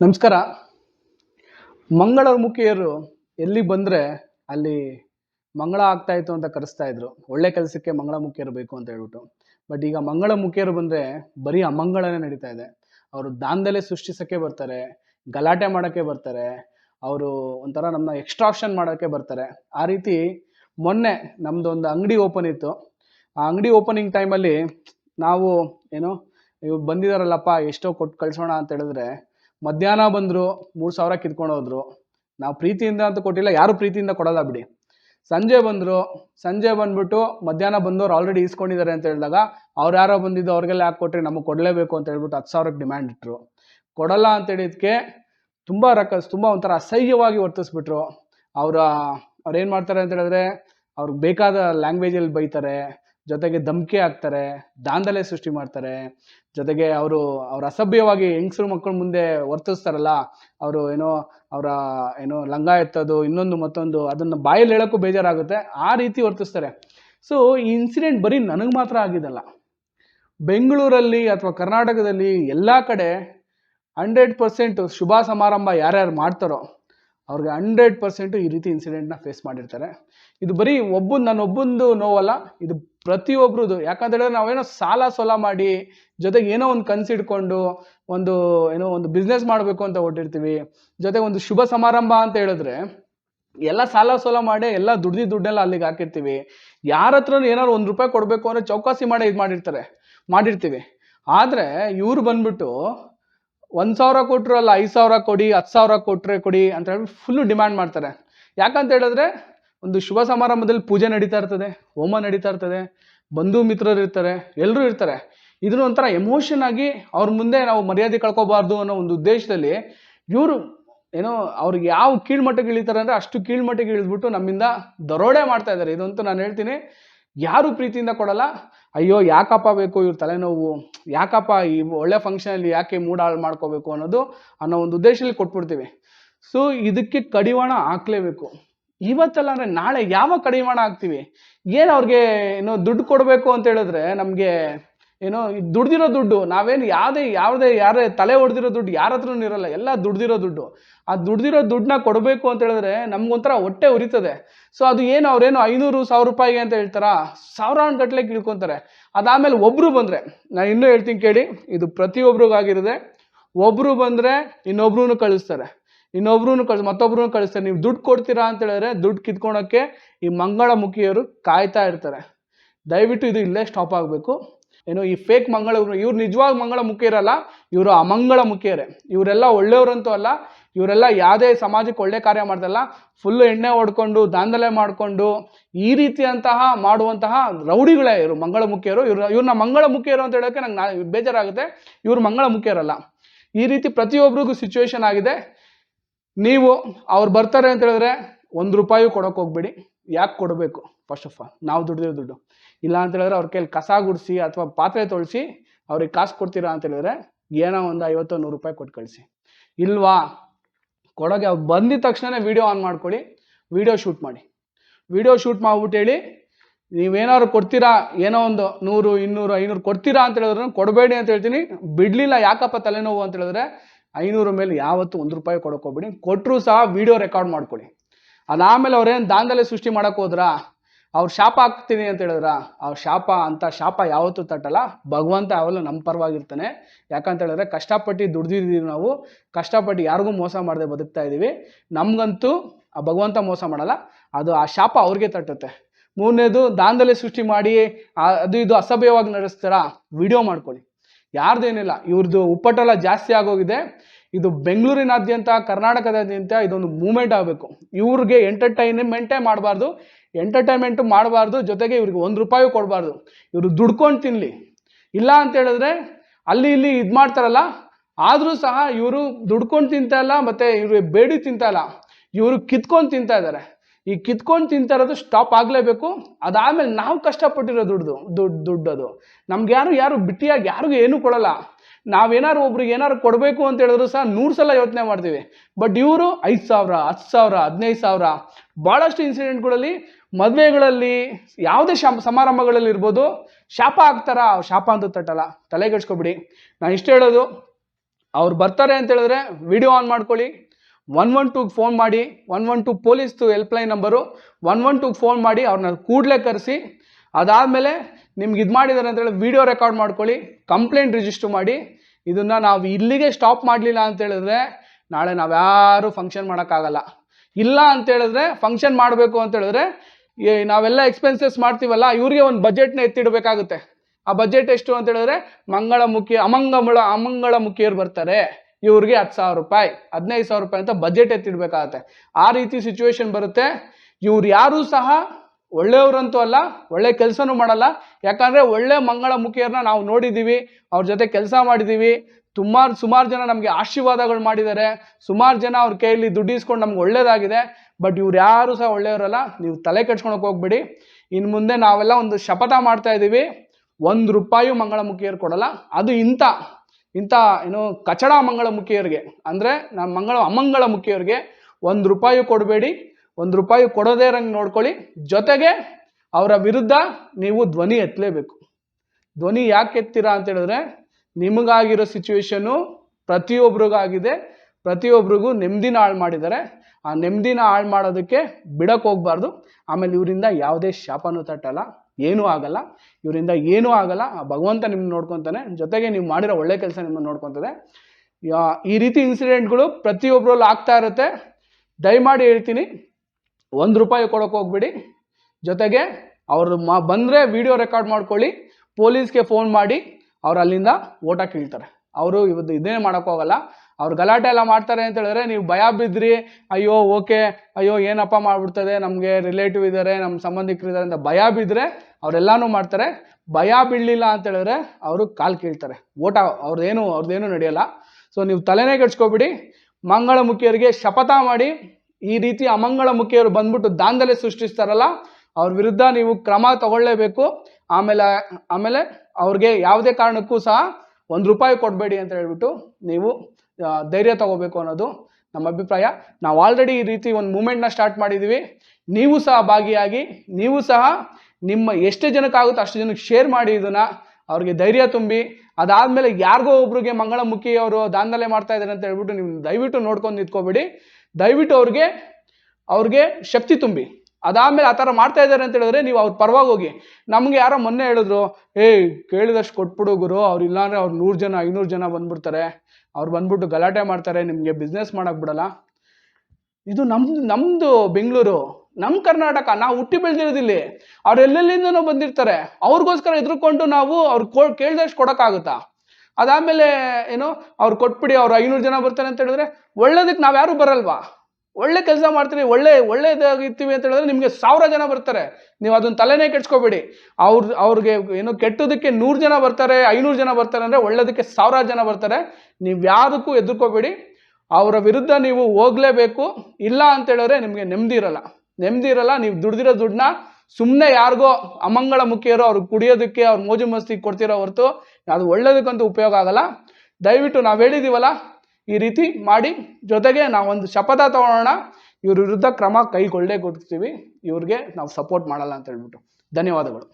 ನಮಸ್ಕಾರ. ಮಂಗಳಮುಖಿಯರು ಎಲ್ಲಿ ಬಂದರೆ ಅಲ್ಲಿ ಮಂಗಳ ಆಗ್ತಾ ಇತ್ತು ಅಂತ ಕರೆಸ್ತಾ ಇದ್ರು. ಒಳ್ಳೆ ಕೆಲಸಕ್ಕೆ ಮಂಗಳಮುಖಿಯರು ಬೇಕು ಅಂತ ಹೇಳ್ಬಿಟ್ಟು. ಬಟ್ ಈಗ ಮಂಗಳಮುಖಿಯರು ಬಂದರೆ ಬರೀ ಅಮಂಗಳನೇ ನಡೀತಾ ಇದೆ. ಅವರು ದಾಂಧಲೆ ಸೃಷ್ಟಿಸೋಕ್ಕೆ ಬರ್ತಾರೆ, ಗಲಾಟೆ ಮಾಡೋಕ್ಕೆ ಬರ್ತಾರೆ, ಅವರು ಒಂಥರ ನಮ್ಮನ್ನ ಎಕ್ಸ್ಟ್ರಾಕ್ಷನ್ ಮಾಡೋಕ್ಕೆ ಬರ್ತಾರೆ. ಆ ರೀತಿ ಮೊನ್ನೆ ನಮ್ಮದು ಒಂದು ಅಂಗಡಿ ಓಪನ್ ಇತ್ತು. ಆ ಅಂಗಡಿ ಓಪನಿಂಗ್ ಟೈಮಲ್ಲಿ ನಾವು ಏನು, ಇವ್ರು ಬಂದಿದಾರಲ್ಲಪ್ಪ, ಎಷ್ಟೋ ಕೊಟ್ಟು ಕಳ್ಸೋಣ ಅಂತ ಹೇಳಿದ್ರೆ ಮಧ್ಯಾಹ್ನ ಬಂದರು, ಮೂರು ಸಾವಿರ ಕಿತ್ಕೊಂಡು ಹೋದ್ರು. ನಾವು ಪ್ರೀತಿಯಿಂದ ಅಂತ ಕೊಟ್ಟಿಲ್ಲ, ಯಾರು ಪ್ರೀತಿಯಿಂದ ಕೊಡಲ್ಲ ಬಿಡಿ. ಸಂಜೆ ಬಂದರು, ಸಂಜೆ ಬಂದ್ಬಿಟ್ಟು ಮಧ್ಯಾಹ್ನ ಬಂದವ್ರು ಆಲ್ರೆಡಿ ಇಸ್ಕೊಂಡಿದ್ದಾರೆ ಅಂತ ಹೇಳಿದಾಗ, ಅವ್ರು ಯಾರೋ ಬಂದಿದ್ದು ಅವ್ರಿಗೆಲ್ಲ ಯಾಕೆ ಕೊಟ್ರಿ? ನಮಗೆ ಕೊಡಲೇಬೇಕು ಅಂತ ಹೇಳ್ಬಿಟ್ಟು ಹತ್ತು ಸಾವಿರಕ್ಕೆ ಡಿಮ್ಯಾಂಡ್ ಇಟ್ಟರು ಕೊಡಲ್ಲ ಅಂತ ಹೇಳಿದ್ಕೆ ತುಂಬ ರಕಸ್ ತುಂಬ ಒಂಥರ ಅಸಹ್ಯವಾಗಿ ವರ್ತಿಸ್ಬಿಟ್ರು. ಅವರ, ಅವ್ರು ಏನು ಮಾಡ್ತಾರೆ ಅಂತ ಹೇಳಿದ್ರೆ, ಅವ್ರಿಗೆ ಬೇಕಾದ ಲ್ಯಾಂಗ್ವೇಜಲ್ಲಿ ಬೈತಾರೆ, ಜೊತೆಗೆ ಧಮ್ಕಿ ಹಾಕ್ತಾರೆ, ದಾಂಧಲೆ ಸೃಷ್ಟಿ ಮಾಡ್ತಾರೆ. ಜೊತೆಗೆ ಅವರು, ಅವ್ರ ಅಸಭ್ಯವಾಗಿ ಹೆಂಗಸ್ರು ಮಕ್ಕಳ ಮುಂದೆ ವರ್ತಿಸ್ತಾರಲ್ಲ, ಅವರು ಏನೋ ಅವರ, ಏನೋ ಲಂಗ ಎತ್ತೋದು, ಇನ್ನೊಂದು ಮತ್ತೊಂದು, ಅದನ್ನು ಬಾಯಲ್ಲಿ ಹೇಳೋಕ್ಕೂ ಬೇಜಾರಾಗುತ್ತೆ, ಆ ರೀತಿ ವರ್ತಿಸ್ತಾರೆ. ಸೊ ಈ ಇನ್ಸಿಡೆಂಟ್ ಬರೀ ನನಗೆ ಮಾತ್ರ ಆಗಿದ್ದಲ್ಲ ಬೆಂಗಳೂರಲ್ಲಿ ಅಥವಾ ಕರ್ನಾಟಕದಲ್ಲಿ ಎಲ್ಲ ಕಡೆ ಹಂಡ್ರೆಡ್ ಪರ್ಸೆಂಟ್ ಶುಭ ಸಮಾರಂಭ ಯಾರ್ಯಾರು ಮಾಡ್ತಾರೋ ಅವ್ರಿಗೆ ಹಂಡ್ರೆಡ್ ಪರ್ಸೆಂಟು ಈ ರೀತಿ ಇನ್ಸಿಡೆಂಟ್ನ ಫೇಸ್ ಮಾಡಿರ್ತಾರೆ. ಇದು ಬರೀ ಒಬ್ಬಂದು ನೋವಲ್ಲ, ಇದು ಪ್ರತಿಯೊಬ್ರದ್ದು ಯಾಕಂತೇಳಿದ್ರೆ ನಾವೇನೋ ಸಾಲ ಸೋಲ ಮಾಡಿ, ಜೊತೆಗೆ ಏನೋ ಒಂದು ಕನ್ಸಿಡ್ಕೊಂಡು ಒಂದು ಏನೋ ಒಂದು ಬಿಸ್ನೆಸ್ ಮಾಡಬೇಕು ಅಂತ ಹೊಟ್ಟಿರ್ತೀವಿ ಜೊತೆಗೆ ಒಂದು ಶುಭ ಸಮಾರಂಭ ಅಂತ ಹೇಳಿದ್ರೆ, ಎಲ್ಲ ಸಾಲ ಸೋಲ ಮಾಡಿ ಎಲ್ಲ ದುಡ್ದಿ ದುಡ್ಡೆಲ್ಲ ಅಲ್ಲಿಗೆ ಹಾಕಿರ್ತೀವಿ. ಯಾರ ಹತ್ರ ಏನಾದ್ರು ಒಂದು ರೂಪಾಯಿ ಕೊಡಬೇಕು ಅಂದರೆ ಚೌಕಾಸಿ ಮಾಡಿ ಇದು ಮಾಡಿರ್ತಾರೆ, ಮಾಡಿರ್ತೀವಿ. ಆದರೆ ಇವ್ರು ಬಂದ್ಬಿಟ್ಟು ಒಂದು ಸಾವಿರ ಕೊಟ್ಟರು ಅಲ್ಲ, ಐದು ಸಾವಿರ ಕೊಡಿ ಹತ್ತು ಸಾವಿರ ಕೊಟ್ಟರೆ ಕೊಡಿ ಅಂತ ಹೇಳಿ ಫುಲ್ಲು ಡಿಮ್ಯಾಂಡ್ ಮಾಡ್ತಾರೆ. ಯಾಕಂತ ಹೇಳಿದ್ರೆ ಒಂದು ಶುಭ ಸಮಾರಂಭದಲ್ಲಿ ಪೂಜೆ ನಡೀತಾ ಇರ್ತದೆ, ಹೋಮ ನಡೀತಾ ಇರ್ತದೆ, ಬಂಧು ಮಿತ್ರರು ಇರ್ತಾರೆ ಎಲ್ಲರೂ ಇರ್ತಾರೆ. ಇದನ್ನು ಒಂಥರ ಎಮೋಷನ್ ಆಗಿ ಅವ್ರ ಮುಂದೆ ನಾವು ಮರ್ಯಾದೆ ಕಳ್ಕೊಬಾರ್ದು ಅನ್ನೋ ಒಂದು ಉದ್ದೇಶದಲ್ಲಿ ಇವರು ಏನೋ ಅವ್ರಿಗೆ ಯಾವ ಕೀಳ್ಮಟ್ಟಕ್ಕೆ ಇಳಿತಾರೆ ಅಂದರೆ ಅಷ್ಟು ಕೀಳ್ಮಟ್ಟಕ್ಕೆ ಇಳಿದ್ಬಿಟ್ಟು ನಮ್ಮಿಂದ ದರೋಡೆ ಮಾಡ್ತಾ ಇದ್ದಾರೆ. ಇದಂತೂ ನಾನು ಹೇಳ್ತೀನಿ. ಯಾರು ಪ್ರೀತಿಯಿಂದ ಕೊಡಲ್ಲ? ಅಯ್ಯೋ, ಯಾಕಪ್ಪ ಬೇಕು ಇವ್ರ ತಲೆನೋವು? ಯಾಕಪ್ಪ ಈ ಒಳ್ಳೆ ಫಂಕ್ಷನಲ್ಲಿ ಯಾಕೆ ಮೂಡ್ ಹಾಳು ಮಾಡ್ಕೋಬೇಕು ಅನ್ನೋದು ಅನ್ನೋ ಒಂದು ಉದ್ದೇಶದಲ್ಲಿ ಕೊಟ್ಬಿಡ್ತೀವಿ. ಸೊ ಇದಕ್ಕೆ ಕಡಿವಾಣ ಹಾಕ್ಲೇಬೇಕು. ಇವತ್ತಲ್ಲ ಅಂದರೆ ನಾಳೆ ಯಾವಾಗ ಕಡಿವಾಣ ಹಾಕ್ತೀವಿ? ಏನು ಅವ್ರಿಗೆ ಏನೋ ದುಡ್ಡು ಕೊಡಬೇಕು ಅಂತ ಹೇಳಿದ್ರೆ ನಮಗೆ ಏನೋ ದುಡ್ದಿರೋ ದುಡ್ಡು, ನಾವೇನು ಯಾವುದೇ ಯಾವುದೇ, ಯಾರೇ ತಲೆ ಹೊಡೆದಿರೋ ದುಡ್ಡು ಯಾರ ಹತ್ರನೂ ಇರಲ್ಲ, ಎಲ್ಲ ದುಡ್ದಿರೋ ದುಡ್ಡು. ಆ ದುಡ್ದಿರೋ ದುಡ್ಡನ್ನ ಕೊಡಬೇಕು ಅಂತ ಹೇಳಿದ್ರೆ ನಮಗೊಂಥರ ಹೊಟ್ಟೆ ಉರಿತದೆ. ಸೊ ಅದು ಏನು, ಅವ್ರೇನು ಐನೂರು ಸಾವಿರ ರೂಪಾಯಿಗೆ ಅಂತ ಹೇಳ್ತಾರ? ಸಾವಿರಾರು ಗಟ್ಟಲೆ ಕಿಳ್ಕೊತಾರೆ. ಅದಾದಮೇಲೆ ಒಬ್ಬರು ಬಂದರೆ ನಾನು ಇನ್ನೂ ಹೇಳ್ತೀನಿ ಕೇಳಿ, ಇದು ಪ್ರತಿಯೊಬ್ಬರಿಗಾಗಿರದೆ ಒಬ್ಬರು ಬಂದರೆ ಇನ್ನೊಬ್ರು ಕಳಿಸ್ತಾರೆ. ಇನ್ನೊಬ್ರು ಕಳಿಸ್ ಮತ್ತೊಬ್ರು ಕಳಿಸ್ತಾರೆ. ನೀವು ದುಡ್ಡು ಕೊಡ್ತೀರಾ ಅಂತ ಹೇಳಿದ್ರೆ ದುಡ್ಡು ಕಿತ್ಕೊಳಕ್ಕೆ ಈ ಮಂಗಳಮುಖಿಯರು ಕಾಯ್ತಾ ಇರ್ತಾರೆ. ದಯವಿಟ್ಟು ಇದು ಇಲ್ಲೇ ಸ್ಟಾಪ್ ಆಗಬೇಕು. ಏನು ಈ ಫೇಕ್ ಮಂಗಳ ಇವ್ರು ನಿಜವಾಗ ಮಂಗಳ ಮುಖಿಯರಲ್ಲ ಇವರು ಅಮಂಗಳ ಮುಖ್ಯರೇ ಇವರೆಲ್ಲ ಒಳ್ಳೆಯವರಂತೂ ಅಲ್ಲ, ಇವರೆಲ್ಲ ಯಾವುದೇ ಸಮಾಜಕ್ಕೆ ಒಳ್ಳೆ ಕಾರ್ಯ ಮಾಡ್ದಲ್ಲ ಫುಲ್ಲು ಎಣ್ಣೆ ಹೊಡ್ಕೊಂಡು, ದಾಂಧಲೆ ಮಾಡಿಕೊಂಡು, ಈ ರೀತಿಯಂತಹ ಮಾಡುವಂತಹ ರೌಡಿಗಳೇ ಇವರು ಮಂಗಳ ಮುಖ್ಯರು. ಇವ್ರ ಇವ್ರನ್ನ ಮಂಗಳ ಮುಖ್ಯರು ಅಂತ ಹೇಳೋಕ್ಕೆ ನಂಗೆ ನಾ, ಬೇಜಾರಾಗುತ್ತೆ. ಇವರು ಮಂಗಳ ಮುಖ್ಯರಲ್ಲ. ಈ ರೀತಿ ಪ್ರತಿಯೊಬ್ಬರಿಗೂ ಸಿಚುವೇಶನ್ ಆಗಿದೆ. ನೀವು ಅವ್ರು ಬರ್ತಾರೆ ಅಂತ ಹೇಳಿದ್ರೆ ಒಂದು ರೂಪಾಯಿ ಕೊಡೋಕೆ ಹೋಗ್ಬೇಡಿ. ಯಾಕೆ ಕೊಡಬೇಕು? ಫಸ್ಟ್ ಆಫ್ ಆಲ್ ನಾವು ದುಡ್ದಿರೋ ದುಡ್ಡು. ಇಲ್ಲ ಅಂತ ಹೇಳಿದ್ರೆ ಅವ್ರ ಕೈಲಿ ಕಸ ಗುಡಿಸಿ ಅಥವಾ ಪಾತ್ರೆ ತೊಳಿಸಿ ಅವ್ರಿಗೆ ಕಾಸು ಕೊಡ್ತೀರಾ ಅಂತ ಹೇಳಿದ್ರೆ ಏನೋ ಒಂದು ಐವತ್ತು ನೂರು ರೂಪಾಯಿ ಕೊಟ್ಟು ಕಳಿಸಿ. ಇಲ್ವಾ? ಕೊಡೋಕೆ ಅವ್ರು ಬಂದಿದ ತಕ್ಷಣ ವೀಡಿಯೋ ಆನ್ ಮಾಡ್ಕೊಳ್ಳಿ, ವೀಡಿಯೋ ಶೂಟ್ ಮಾಡಿ. ವೀಡಿಯೋ ಶೂಟ್ ಮಾಡ್ಬಿಟ್ಟು ಹೇಳಿ, ನೀವೇನಾದ್ರು ಕೊಡ್ತೀರಾ, ಏನೋ ಒಂದು ನೂರು, ಇನ್ನೂರು, ಐನೂರು ಕೊಡ್ತೀರಾ ಅಂತ ಹೇಳಿದ್ರೆ ಕೊಡಬೇಡಿ ಅಂತ ಹೇಳ್ತೀನಿ. ಬಿಡಲಿಲ್ಲ ಯಾಕಪ್ಪ ತಲೆನೋವು ಅಂತ ಹೇಳಿದ್ರೆ ಐನೂರು ಮೇಲೆ ಯಾವತ್ತು ಒಂದು ರೂಪಾಯಿ ಕೊಡೋಕೆ ಹೋಗ್ಬೇಡಿ. ಕೊಟ್ಟರು ಸಹ ವೀಡಿಯೋ ರೆಕಾರ್ಡ್ ಮಾಡ್ಕೊಳ್ಳಿ. ಅದಾದಮೇಲೆ ಅವ್ರೇನು ದಾಂಧಲೆ ಸೃಷ್ಟಿ ಮಾಡೋಕೆ ಹೋದ್ರಾ? ಅವ್ರು ಶಾಪ ಹಾಕ್ತೀನಿ ಅಂತ ಹೇಳಿದ್ರ? ಆ ಶಾಪ, ಅಂತ ಶಾಪ ಯಾವತ್ತೂ ತಟ್ಟಲ್ಲ. ಭಗವಂತ ಯಾವಲ್ಲೂ ನಮ್ಮ ಪರವಾಗಿರ್ತಾನೆ. ಯಾಕಂತ ಹೇಳಿದ್ರೆ ಕಷ್ಟಪಟ್ಟು ದುಡ್ದಿದ್ದೀವಿ ನಾವು. ಕಷ್ಟಪಟ್ಟು ಯಾರಿಗೂ ಮೋಸ ಮಾಡದೆ ಬದುಕ್ತಾ ಇದ್ದೀವಿ. ನಮಗಂತೂ ಆ ಭಗವಂತ ಮೋಸ ಮಾಡಲ್ಲ. ಅದು ಆ ಶಾಪ ಅವ್ರಿಗೆ ತಟ್ಟುತ್ತೆ. ಮೂರನೇದು ದಾಂಧಲೆ ಸೃಷ್ಟಿ ಮಾಡಿ ಅದು ಇದು ಅಸಭ್ಯವಾಗಿ ನಡೆಸ್ತಾರ? ವಿಡಿಯೋ ಮಾಡ್ಕೊಳ್ಳಿ. ಯಾರ್ದೇನಿಲ್ಲ ಇವ್ರದ್ದು ಉಪ್ಪಟೆಲ್ಲ ಜಾಸ್ತಿ ಆಗೋಗಿದೆ. ಇದು ಬೆಂಗಳೂರಿನಾದ್ಯಂತ, ಕರ್ನಾಟಕದಾದ್ಯಂತ ಇದೊಂದು ಮೂಮೆಂಟ್ ಆಗಬೇಕು. ಇವ್ರಿಗೆ ಎಂಟರ್ಟೈನ್ಮೆಂಟೇ ಮಾಡಬಾರ್ದು ಎಂಟರ್ಟೈನ್ಮೆಂಟು ಮಾಡಬಾರ್ದು, ಜೊತೆಗೆ ಇವ್ರಿಗೆ ಒಂದು ರೂಪಾಯಿ ಕೊಡಬಾರ್ದು. ಇವರು ದುಡ್ಕೊಂಡು ತಿನ್ನಲಿ ಇಲ್ಲ ಅಂತ ಹೇಳಿದ್ರೆ ಅಲ್ಲಿ ಇಲ್ಲಿ ಇದು ಮಾಡ್ತಾರಲ್ಲ, ಆದರೂ ಸಹ ಇವರು ದುಡ್ಕೊಂಡು ತಿಂತಾ ಇಲ್ಲ, ಮತ್ತು ಇವರು ಬೇಡಿ ತಿಂತಾ ಇಲ್ಲ. ಇವರು ಕಿತ್ಕೊಂಡು ತಿಂತಾ ಇದ್ದಾರೆ. ಈ ಕಿತ್ಕೊಂಡು ತಿಂತಾ ಇರೋದು ಸ್ಟಾಪ್ ಆಗಲೇಬೇಕು. ಅದಾದಮೇಲೆ ನಾವು ಕಷ್ಟಪಟ್ಟಿರೋ ದುಡ್ಡು ದುಡ್ಡು, ದುಡ್ಡದು. ನಮ್ಗೆ ಯಾರು ಯಾರು ಬಿಟ್ಟಿಯಾಗಿ ಯಾರಿಗೂ ಏನೂ ಕೊಡಲ್ಲ. ನಾವೇನಾದ್ರು ಒಬ್ರಿಗೆ ಏನಾರು ಕೊಡಬೇಕು ಅಂತ ಹೇಳಿದ್ರು ಸಹ ನೂರು ಸಲ ಯೋಚನೆ ಮಾಡ್ತೀವಿ. ಬಟ್ ಇವರು ಐದು ಸಾವಿರ, ಹತ್ತು ಸಾವಿರ, ಹದಿನೈದು ಸಾವಿರ ಭಾಳಷ್ಟು ಇನ್ಸಿಡೆಂಟ್ಗಳಲ್ಲಿ ಮದುವೆಗಳಲ್ಲಿ ಯಾವುದೇ ಶಾಪ ಸಮಾರಂಭಗಳಲ್ಲಿ ಇರ್ಬೋದು ಶಾಪ ಹಾಕ್ತಾರ ಶಾಪ ಅಂತ ತಟ್ಟಲ್ಲ. ತಲೆಗೆಡ್ಸ್ಕೊಬಿಡಿ ನಾನು ಇಷ್ಟು ಹೇಳೋದು, ಅವ್ರು ಬರ್ತಾರೆ ಅಂತ ಹೇಳಿದ್ರೆ ವಿಡಿಯೋ ಆನ್ ಮಾಡ್ಕೊಳ್ಳಿ. ಒನ್ ಒನ್ ಟೂಗೆ ಫೋನ್ ಮಾಡಿ, ಒನ್ ಒನ್ ಟು ಪೊಲೀಸ್ದು ಹೆಲ್ಪ್ಲೈನ್ ನಂಬರು, ಒನ್ ಒನ್ ಟೂಗೆ ಫೋನ್ ಮಾಡಿ ಅವ್ರನ್ನ ಕೂಡಲೇ ಕರೆಸಿ ಅದಾದಮೇಲೆ ನಿಮ್ಗೆ ಇದು ಮಾಡಿದ್ದಾರೆ ಅಂತೇಳಿ ವಿಡಿಯೋ ರೆಕಾರ್ಡ್ ಮಾಡ್ಕೊಳ್ಳಿ ಕಂಪ್ಲೇಂಟ್ ರಿಜಿಸ್ಟರ್ ಮಾಡಿ, ಇದನ್ನು ನಾವು ಇಲ್ಲಿಗೆ ಸ್ಟಾಪ್ ಮಾಡಲಿಲ್ಲ ಅಂತ ಹೇಳಿದ್ರೆ ನಾಳೆ ನಾವ್ಯಾರು ಫಂಕ್ಷನ್ ಮಾಡೋಕ್ಕಾಗಲ್ಲ. ಇಲ್ಲ ಅಂತ ಹೇಳಿದ್ರೆ ಫಂಕ್ಷನ್ ಮಾಡಬೇಕು ಅಂತ ಹೇಳಿದ್ರೆ ನಾವೆಲ್ಲ ಎಕ್ಸ್ಪೆನ್ಸಸ್ ಮಾಡ್ತೀವಲ್ಲ, ಇವ್ರಿಗೆ ಒಂದು ಬಜೆಟ್ನ ಎತ್ತಿಡಬೇಕಾಗುತ್ತೆ. ಆ ಬಜೆಟ್ ಎಷ್ಟು ಅಂತ ಹೇಳಿದ್ರೆ ಮಂಗಳ ಮುಖಿ ಅಮಂಗಮಳ ಅಮಂಗಳ ಮುಖಿಯರು ಬರ್ತಾರೆ. ಇವ್ರಿಗೆ ಹತ್ತು ಸಾವಿರ ರೂಪಾಯಿ, ಹದಿನೈದು ಸಾವಿರ ರೂಪಾಯಿ ಅಂತ ಬಜೆಟ್ ಎತ್ತಿಡಬೇಕಾಗತ್ತೆ. ಆ ರೀತಿ ಸಿಚುವೇಶನ್ ಬರುತ್ತೆ. ಇವ್ರು ಯಾರೂ ಸಹ ಒಳ್ಳೆಯವ್ರಂತೂ ಅಲ್ಲ, ಒಳ್ಳೆ ಕೆಲಸನೂ ಮಾಡಲ್ಲ. ಯಾಕಂದರೆ ಒಳ್ಳೆ ಮಂಗಳ ಮುಖಿಯರನ್ನ ನಾವು ನೋಡಿದ್ದೀವಿ ಅವ್ರ ಜೊತೆ ಕೆಲಸ ಮಾಡಿದ್ದೀವಿ ಸುಮಾರು ಸುಮಾರು ಜನ ನಮಗೆ ಆಶೀರ್ವಾದಗಳು ಮಾಡಿದ್ದಾರೆ ಸುಮಾರು ಜನ ಅವ್ರ ಕೈಯಲ್ಲಿ ದುಡ್ಡು ಇಸ್ಕೊಂಡು ನಮ್ಗೆ ಒಳ್ಳೇದಾಗಿದೆ. ಬಟ್ ಇವ್ರು ಯಾರು ಸಹ ಒಳ್ಳೆಯವರಲ್ಲ, ನೀವು ತಲೆ ಕೆಡ್ಸ್ಕೊಳಕ್ಕೆ ಹೋಗ್ಬೇಡಿ. ಇನ್ನು ಮುಂದೆ ನಾವೆಲ್ಲ ಒಂದು ಶಪಥ ಮಾಡ್ತಾ ಇದ್ದೀವಿ ಒಂದು ರೂಪಾಯಿ ಮಂಗಳಮುಖಿಯರು ಕೊಡಲ್ಲ. ಅದು ಇಂಥ ಇಂಥ ಏನು ಕಚಡ ಮಂಗಳಮುಖಿಯರಿಗೆ, ಅಂದರೆ ನಮ್ಮ ಮಂಗಳ, ಅಮಂಗಳ ಮುಖಿಯರಿಗೆ ಒಂದು ರೂಪಾಯಿ ಕೊಡಬೇಡಿ. ಒಂದು ರೂಪಾಯಿ ಕೊಡೋದೇ ಇರಂಗೆ ನೋಡ್ಕೊಳ್ಳಿ. ಜೊತೆಗೆ ಅವರ ವಿರುದ್ಧ ನೀವು ಧ್ವನಿ ಎತ್ತಲೇಬೇಕು. ಧ್ವನಿ ಯಾಕೆ ಎತ್ತೀರಾ ಅಂತ ಹೇಳಿದ್ರೆ, ನಿಮಗಾಗಿರೋ ಸಿಚುವೇಶನ್ನು ಪ್ರತಿಯೊಬ್ರಿಗಾಗಿದೆ. ಪ್ರತಿಯೊಬ್ರಿಗೂ ನೆಮ್ಮದಿನ ಹಾಳು ಮಾಡಿದ್ದಾರೆ. ಆ ನೆಮ್ಮದಿನ ಹಾಳು ಮಾಡೋದಕ್ಕೆ ಬಿಡಕ್ಕೆ ಹೋಗ್ಬಾರ್ದು. ಆಮೇಲೆ ಇವರಿಂದ ಯಾವುದೇ ಶಾಪನೂ ತಟ್ಟಲ್ಲ, ಏನೂ ಆಗಲ್ಲ. ಇವರಿಂದ ಏನೂ ಆಗಲ್ಲ. ಆ ಭಗವಂತ ನಿಮ್ಮನ್ನ ನೋಡ್ಕೊತಾನೆ. ಜೊತೆಗೆ ನೀವು ಮಾಡಿರೋ ಒಳ್ಳೆ ಕೆಲಸ ನಿಮ್ಮನ್ನು ನೋಡ್ಕೊತದೆ. ಈ ರೀತಿ ಇನ್ಸಿಡೆಂಟ್ಗಳು ಪ್ರತಿಯೊಬ್ಬರಲ್ಲೂ ಆಗ್ತಾ ಇರುತ್ತೆ. ದಯಮಾಡಿ ಹೇಳ್ತೀನಿ. ಒಂದು ರೂಪಾಯಿ ಕೊಡೋಕೆ ಹೋಗ್ಬಿಡಿ. ಜೊತೆಗೆ ಅವರು ಮಾ ಬಂದರೆ ವಿಡಿಯೋ ರೆಕಾರ್ಡ್ ಮಾಡ್ಕೊಳ್ಳಿ, ಪೊಲೀಸ್ಗೆ ಫೋನ್ ಮಾಡಿ, ಅವ್ರು ಅಲ್ಲಿಂದ ಓಟ ಕೀಳ್ತಾರೆ. ಅವರು ಇವತ್ತು ಇದೇ ಮಾಡೋಕೆ ಹೋಗಲ್ಲ. ಅವ್ರು ಗಲಾಟೆ ಎಲ್ಲ ಮಾಡ್ತಾರೆ ಅಂತ ಹೇಳಿದ್ರೆ ನೀವು ಭಯ ಬಿದ್ದಿರಿ ಅಯ್ಯೋ, ಓಕೆ, ಅಯ್ಯೋ, ಏನಪ್ಪ ಮಾಡಿಬಿಡ್ತದೆ, ನಮಗೆ ರಿಲೇಟಿವ್ ಇದ್ದಾರೆ ನಮ್ಮ ಸಂಬಂಧಿಕರು ಇದ್ದಾರೆ ಅಂತ ಭಯ ಬಿದ್ದರೆ ಅವರೆಲ್ಲಾನು ಮಾಡ್ತಾರೆ. ಭಯ ಬೀಳಲಿಲ್ಲ ಅಂತ ಹೇಳಿದ್ರೆ ಅವರು ಕಾಲು ಕೀಳ್ತಾರೆ. ಓಟ ಅವ್ರದ್ದೇನು ಅವ್ರದ್ದೇನು ನಡೆಯಲ್ಲ. ಸೊ ನೀವು ತಲೆನೇ ಕೆಡ್ಸ್ಕೊಬಿಡಿ. ಮಂಗಳ ಮುಖಿಯರಿಗೆ ಶಪಥ ಮಾಡಿ ಈ ರೀತಿ ಅಮಂಗಳ ಮುಖಿಯವರು ಬಂದ್ಬಿಟ್ಟು ದಾಂಧಲೆ ಸೃಷ್ಟಿಸ್ತಾರಲ್ಲ, ಅವ್ರ ವಿರುದ್ಧ ನೀವು ಕ್ರಮ ತಗೊಳ್ಳೇಬೇಕು. ಆಮೇಲೆ ಆಮೇಲೆ ಅವ್ರಿಗೆ ಯಾವುದೇ ಕಾರಣಕ್ಕೂ ಸಹ ಒಂದು ರೂಪಾಯಿ ಕೊಡಬೇಡಿ ಅಂತ ಹೇಳ್ಬಿಟ್ಟು ನೀವು ಧೈರ್ಯ ತಗೋಬೇಕು ಅನ್ನೋದು ನಮ್ಮ ಅಭಿಪ್ರಾಯ. ನಾವು ಆಲ್ರೆಡಿ ಈ ರೀತಿ ಒಂದು ಮೂಮೆಂಟ್ನ ಸ್ಟಾರ್ಟ್ ಮಾಡಿದ್ದೀವಿ ನೀವು ಸಹ ಭಾಗಿಯಾಗಿ, ನೀವು ಸಹ ನಿಮ್ಮ ಎಷ್ಟು ಜನಕ್ಕಾಗುತ್ತೋ ಅಷ್ಟು ಜನಕ್ಕೆ ಶೇರ್ ಮಾಡಿ ಇದನ್ನು. ಅವ್ರಿಗೆ ಧೈರ್ಯ ತುಂಬಿ, ಅದಾದಮೇಲೆ ಯಾರಿಗೋ ಒಬ್ರಿಗೆ ಮಂಗಳಮುಖಿ ಅವರು ದಾಂಧಲೆ ಮಾಡ್ತಾ ಇದ್ದಾರೆ ಅಂತ ಹೇಳ್ಬಿಟ್ಟು ನೀವು ದಯವಿಟ್ಟು ನೋಡ್ಕೊಂಡು ನಿಂತ್ಕೊಬೇಡಿ. ದಯವಿಟ್ಟು ಅವ್ರಿಗೆ ಅವ್ರಿಗೆ ಶಕ್ತಿ ತುಂಬಿ. ಅದಾದಮೇಲೆ ಆ ಥರ ಮಾಡ್ತಾ ಇದ್ದಾರೆ ಅಂತ ಹೇಳಿದ್ರೆ ನೀವು ಅವ್ರ ಪರವಾಗಿ ಹೋಗಿ. ನಮಗೆ ಯಾರೋ ಮೊನ್ನೆ ಹೇಳಿದ್ರು, ಏಯ್, ಕೇಳಿದಷ್ಟು ಕೊಟ್ಬಿಡು ಗುರು, ಅವ್ರು ಇಲ್ಲಾಂದ್ರೆ ಅವ್ರು ನೂರು ಜನ, ಐನೂರು ಜನ ಬಂದ್ಬಿಡ್ತಾರೆ. ಅವ್ರು ಬಂದ್ಬಿಟ್ಟು ಗಲಾಟೆ ಮಾಡ್ತಾರೆ, ನಿಮಗೆ ಬಿಸ್ನೆಸ್ ಮಾಡೋಕೆ ಬಿಡಲ್ಲ. ಇದು ನಮ್ದು ನಮ್ಮದು ಬೆಂಗಳೂರು ನಮ್ಮ ಕರ್ನಾಟಕ, ನಾವು ಹುಟ್ಟಿ ಬೆಳೆದಿರೋದಿಲ್ಲಿ ಅವ್ರು ಎಲ್ಲೆಲ್ಲಿಂದನೂ ಬಂದಿರ್ತಾರೆ. ಅವ್ರಿಗೋಸ್ಕರ ಎದುರುಕೊಂಡು ನಾವು ಅವ್ರು ಕೋ, ಕೇಳಿದಷ್ಟು ಕೊಡೋಕ್ಕಾಗುತ್ತಾ? ಅದಾದಮೇಲೆ, ಏನು, ಅವ್ರು ಕೊಟ್ಬಿಡಿ, ಅವ್ರು ಐನೂರು ಜನ ಬರ್ತಾರೆ ಅಂತ ಹೇಳಿದ್ರೆ, ಒಳ್ಳೇದಕ್ಕೆ ನಾವು ಯಾರು ಬರಲ್ವಾ? ಒಳ್ಳೆ ಕೆಲಸ ಮಾಡ್ತೀವಿ, ಒಳ್ಳೆ, ಒಳ್ಳೇದಾಗಿರ್ತೀವಿ ಅಂತ ಹೇಳಿದ್ರೆ ನಿಮಗೆ ಸಾವಿರ ಜನ ಬರ್ತಾರೆ. ನೀವು ಅದನ್ನ ತಲೆನೇ ಕೆಡ್ಸ್ಕೊಬೇಡಿ. ಅವ್ರ, ಅವ್ರಿಗೆ ಏನು ಕೆಟ್ಟದಕ್ಕೆ ನೂರು ಜನ ಬರ್ತಾರೆ, ಐನೂರು ಜನ ಬರ್ತಾರೆ ಅಂದರೆ ಒಳ್ಳೇದಕ್ಕೆ ಸಾವಿರಾರು ಜನ ಬರ್ತಾರೆ. ನೀವು ಯಾವ್ದಕ್ಕೂ ಎದುರ್ಕೋಬೇಡಿ ಅವರ ವಿರುದ್ಧ ನೀವು ಹೋಗಲೇಬೇಕು. ಇಲ್ಲ ಅಂತ ಹೇಳಿದ್ರೆ ನಿಮಗೆ ನೆಮ್ಮದಿ ಇರಲ್ಲ. ನೆಮ್ಮದಿ ಇರಲ್ಲ, ನೀವು ದುಡ್ದಿರೋ ದುಡ್ಡನ್ನ ಸುಮ್ಮನೆ ಯಾರಿಗೋ ಅಮಂಗಳ ಮುಖಿಯರು ಅವ್ರಿಗೆ ಕುಡಿಯೋದಕ್ಕೆ ಅವ್ರ ಮೋಜು ಮಸ್ತಿ ಕೊಡ್ತಿರೋ ಹೊರತು ಅದು ಒಳ್ಳೇದಕ್ಕಂತೂ ಉಪಯೋಗ ಆಗಲ್ಲ. ದಯವಿಟ್ಟು ನಾವು ಹೇಳಿದ್ದೀವಲ್ಲ ಈ ರೀತಿ ಮಾಡಿ, ಜೊತೆಗೆ ನಾವೊಂದು ಶಪಥ ತಗೊಳ್ಳೋಣ. ಇವ್ರ ವಿರುದ್ಧ ಕ್ರಮ ಕೈಗೊಳ್ಳೇ ಕೊಡ್ತೀವಿ ಇವ್ರಿಗೆ ನಾವು ಸಪೋರ್ಟ್ ಮಾಡಲ್ಲ ಅಂತ ಹೇಳ್ಬಿಟ್ಟು. ಧನ್ಯವಾದಗಳು.